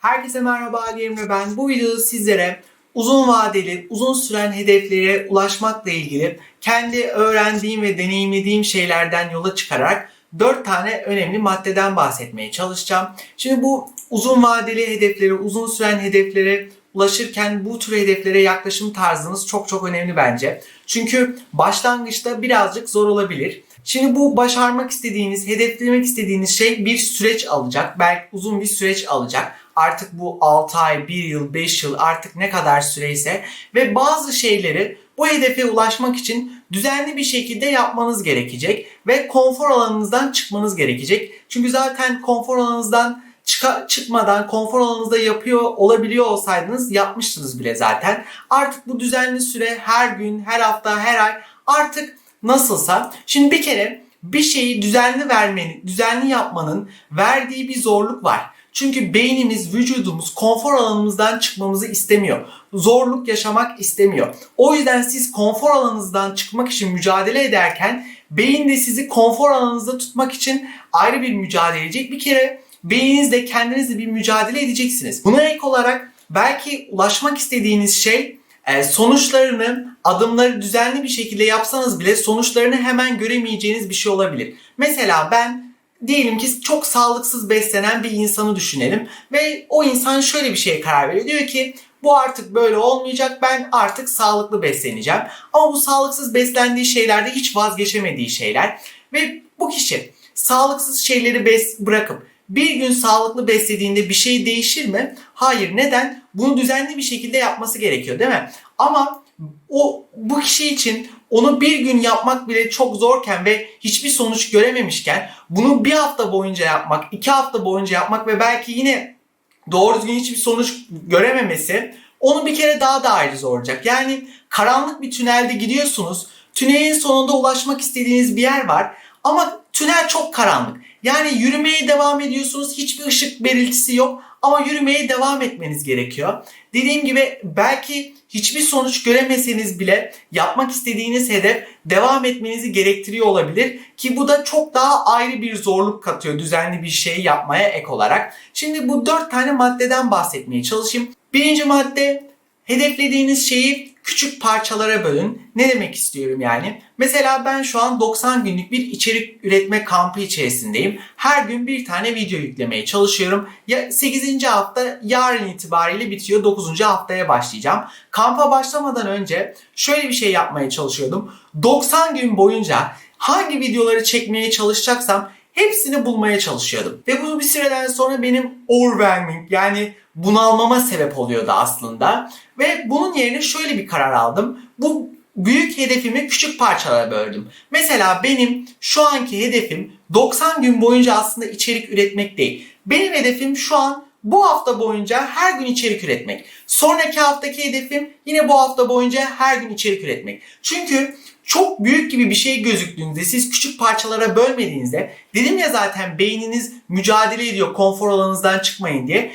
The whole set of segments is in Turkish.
Herkese merhaba Ali Emre ben. Bu videoda sizlere uzun vadeli, uzun süren hedeflere ulaşmakla ilgili kendi öğrendiğim ve deneyimlediğim şeylerden yola çıkarak 4 tane önemli maddeden bahsetmeye çalışacağım. Şimdi bu uzun vadeli hedeflere, uzun süren hedeflere ulaşırken bu tür hedeflere yaklaşım tarzınız çok çok önemli bence. Çünkü başlangıçta birazcık zor olabilir. Şimdi bu başarmak istediğiniz, hedeflemek istediğiniz şey bir süreç alacak. Belki uzun bir süreç alacak. Artık bu 6 ay, 1 yıl, 5 yıl artık ne kadar süreyse ve bazı şeyleri bu hedefe ulaşmak için düzenli bir şekilde yapmanız gerekecek ve konfor alanınızdan çıkmanız gerekecek. Çünkü zaten konfor alanınızdan çıka- çıkmadan konfor alanınızda yapıyor olabiliyor olsaydınız yapmıştınız bile zaten. Artık bu düzenli süre her gün, her hafta, her ay artık nasılsa. Şimdi bir kere bir şeyi düzenli vermenin, düzenli yapmanın verdiği bir zorluk var. Çünkü beynimiz, vücudumuz konfor alanımızdan çıkmamızı istemiyor. Zorluk yaşamak istemiyor. O yüzden siz konfor alanınızdan çıkmak için mücadele ederken beyin de sizi konfor alanınızda tutmak için ayrı bir mücadele edecek. Bir kere beyninizle kendinizle bir mücadele edeceksiniz. Buna ek olarak belki ulaşmak istediğiniz şey e, sonuçlarını, adımları düzenli bir şekilde yapsanız bile sonuçlarını hemen göremeyeceğiniz bir şey olabilir. Mesela ben diyelim ki çok sağlıksız beslenen bir insanı düşünelim ve o insan şöyle bir şeye karar veriyor. Diyor ki bu artık böyle olmayacak ben artık sağlıklı besleneceğim. Ama bu sağlıksız beslendiği şeylerde hiç vazgeçemediği şeyler ve bu kişi sağlıksız şeyleri bes bırakıp bir gün sağlıklı beslediğinde bir şey değişir mi? Hayır. Neden? Bunu düzenli bir şekilde yapması gerekiyor değil mi? Ama o bu kişi için onu bir gün yapmak bile çok zorken ve hiçbir sonuç görememişken bunu bir hafta boyunca yapmak, iki hafta boyunca yapmak ve belki yine doğru düzgün hiçbir sonuç görememesi onu bir kere daha da ayrı zorlayacak. Yani karanlık bir tünelde gidiyorsunuz. Tünelin sonunda ulaşmak istediğiniz bir yer var ama tünel çok karanlık. Yani yürümeye devam ediyorsunuz. Hiçbir ışık belirtisi yok ama yürümeye devam etmeniz gerekiyor. Dediğim gibi belki hiçbir sonuç göremeseniz bile yapmak istediğiniz hedef devam etmenizi gerektiriyor olabilir ki bu da çok daha ayrı bir zorluk katıyor düzenli bir şey yapmaya ek olarak. Şimdi bu dört tane maddeden bahsetmeye çalışayım. Birinci madde hedeflediğiniz şeyi küçük parçalara bölün. Ne demek istiyorum yani? Mesela ben şu an 90 günlük bir içerik üretme kampı içerisindeyim. Her gün bir tane video yüklemeye çalışıyorum. Ya 8. hafta yarın itibariyle bitiyor. 9. haftaya başlayacağım. Kampa başlamadan önce şöyle bir şey yapmaya çalışıyordum. 90 gün boyunca hangi videoları çekmeye çalışacaksam hepsini bulmaya çalışıyordum. Ve bu bir süreden sonra benim overwhelming yani bunalmama sebep oluyordu aslında. Ve bunun yerine şöyle bir karar aldım. Bu büyük hedefimi küçük parçalara böldüm. Mesela benim şu anki hedefim 90 gün boyunca aslında içerik üretmek değil. Benim hedefim şu an bu hafta boyunca her gün içerik üretmek. Sonraki haftaki hedefim yine bu hafta boyunca her gün içerik üretmek. Çünkü çok büyük gibi bir şey gözüktüğünde siz küçük parçalara bölmediğinizde dedim ya zaten beyniniz mücadele ediyor konfor alanınızdan çıkmayın diye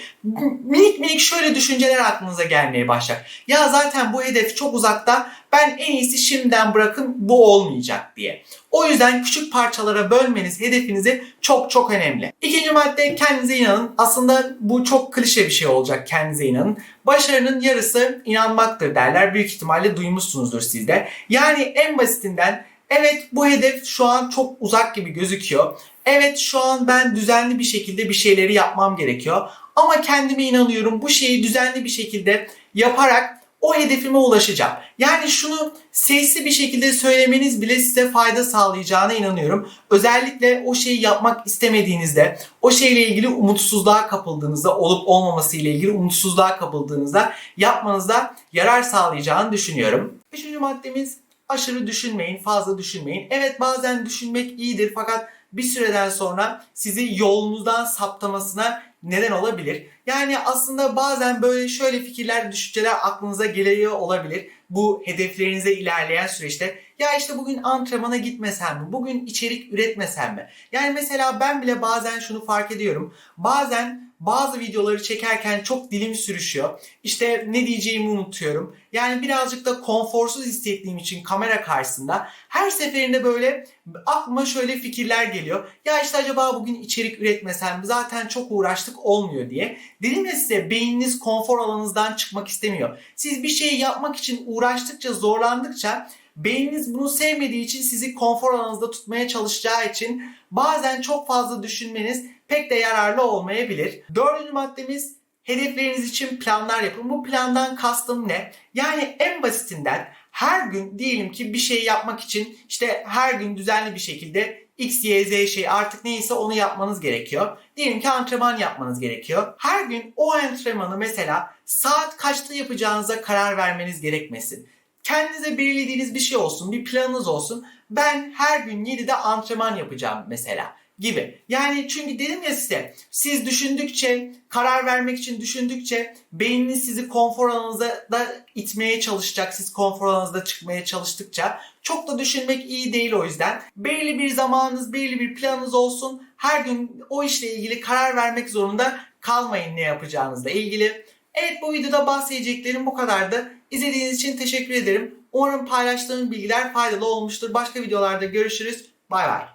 minik minik şöyle düşünceler aklınıza gelmeye başlar. Ya zaten bu hedef çok uzakta ben en iyisi şimdiden bırakın bu olmayacak diye. O yüzden küçük parçalara bölmeniz hedefinizi çok çok önemli. İkinci madde kendinize inanın. Aslında bu çok klişe bir şey olacak kendinize inanın. Başarının yarısı inanmaktır derler. Büyük ihtimalle duymuşsunuzdur siz de. Yani en basitinden evet bu hedef şu an çok uzak gibi gözüküyor. Evet şu an ben düzenli bir şekilde bir şeyleri yapmam gerekiyor. Ama kendime inanıyorum bu şeyi düzenli bir şekilde yaparak o hedefime ulaşacağım. Yani şunu sesli bir şekilde söylemeniz bile size fayda sağlayacağına inanıyorum. Özellikle o şeyi yapmak istemediğinizde, o şeyle ilgili umutsuzluğa kapıldığınızda, olup olmaması ile ilgili umutsuzluğa kapıldığınızda yapmanızda yarar sağlayacağını düşünüyorum. Üçüncü maddemiz aşırı düşünmeyin, fazla düşünmeyin. Evet bazen düşünmek iyidir fakat bir süreden sonra sizi yolunuzdan saptamasına neden olabilir. Yani aslında bazen böyle şöyle fikirler, düşünceler aklınıza geliyor olabilir. Bu hedeflerinize ilerleyen süreçte ya işte bugün antrenmana gitmesem mi? Bugün içerik üretmesem mi? Yani mesela ben bile bazen şunu fark ediyorum. Bazen bazı videoları çekerken çok dilim sürüşüyor. İşte ne diyeceğimi unutuyorum. Yani birazcık da konforsuz hissettiğim için kamera karşısında her seferinde böyle aklıma şöyle fikirler geliyor. Ya işte acaba bugün içerik üretmesem zaten çok uğraştık olmuyor diye. Dedim ya size beyniniz konfor alanınızdan çıkmak istemiyor. Siz bir şeyi yapmak için uğraştıkça zorlandıkça beyniniz bunu sevmediği için sizi konfor alanınızda tutmaya çalışacağı için bazen çok fazla düşünmeniz pek de yararlı olmayabilir. Dördüncü maddemiz hedefleriniz için planlar yapın. Bu plandan kastım ne? Yani en basitinden her gün diyelim ki bir şey yapmak için işte her gün düzenli bir şekilde X, Y, Z şey artık neyse onu yapmanız gerekiyor. Diyelim ki antrenman yapmanız gerekiyor. Her gün o antrenmanı mesela saat kaçta yapacağınıza karar vermeniz gerekmesin. Kendinize belirlediğiniz bir şey olsun, bir planınız olsun. Ben her gün 7'de antrenman yapacağım mesela gibi. Yani çünkü dedim ya size siz düşündükçe, karar vermek için düşündükçe beyniniz sizi konfor alanınıza da itmeye çalışacak. Siz konfor alanınızda çıkmaya çalıştıkça çok da düşünmek iyi değil o yüzden. Belirli bir zamanınız, belirli bir planınız olsun. Her gün o işle ilgili karar vermek zorunda kalmayın ne yapacağınızla ilgili. Evet bu videoda bahsedeceklerim bu kadardı. İzlediğiniz için teşekkür ederim. Umarım paylaştığım bilgiler faydalı olmuştur. Başka videolarda görüşürüz. Bay bay.